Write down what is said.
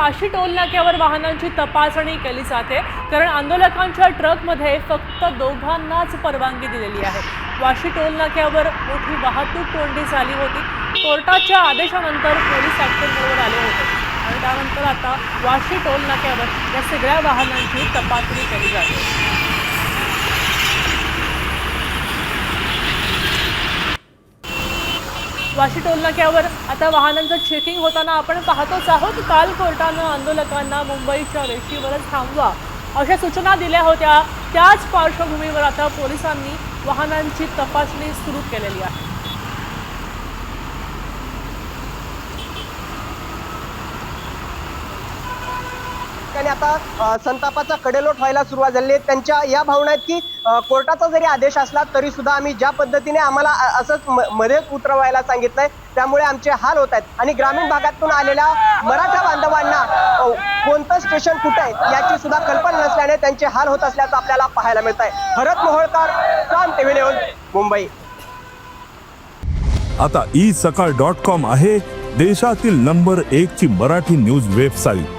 Vashi toll नाक्यावर वाहनांची तपासणी केली जाते. कारण आंदोलकांच्या ट्रकमध्ये फक्त दोघांनाच परवानगी दिलेली आहे. वाशी टोल नाक्यावर मोठी वाहतूक कोंडी झाली होती. कोर्टाच्या आदेशानंतर पोलीस ॲक्शन आले होते. आणि त्यानंतर आता वाशी टोल नाक्यावर या सगळ्या वाहनांची तपासणी केली जाते. वाशी टोलनाक्यावर आता वाहनांचं चेकिंग होताना आपण पाहतोच आहोत. काल कोर्टानं आंदोलकांना मुंबईच्या वेशीवरच थांबवा अशा सूचना दिल्या होत्या. त्याच पार्श्वभूमीवर आता पोलिसांनी वाहनांची तपासणी सुरू केलेली आहे. ठिकाणी आता संतापाचा कडेलोट व्हायला सुरुवात झाली आहे. त्यांच्या या भावना आहेत की कोर्टाचा जरी आदेश असला तरी सुद्धा आम्ही ज्या पद्धतीने आम्हाला असंच मध्येच उतरवायला सांगितलंय त्यामुळे आमचे हाल होत आहेत. आणि ग्रामीण भागातून आलेल्या मराठा बांधवांना कोणतं स्टेशन कुठं आहे याची सुद्धा कल्पना नसल्याने त्यांचे हाल होत असल्याचं आपल्याला पाहायला मिळत आहे भरत मोहोळकर प्रांत टीव्ही न्यूज मुंबई. आता ई सकाळ डॉट कॉम आहे देशातील नंबर एक ची मराठी न्यूज वेबसाईट.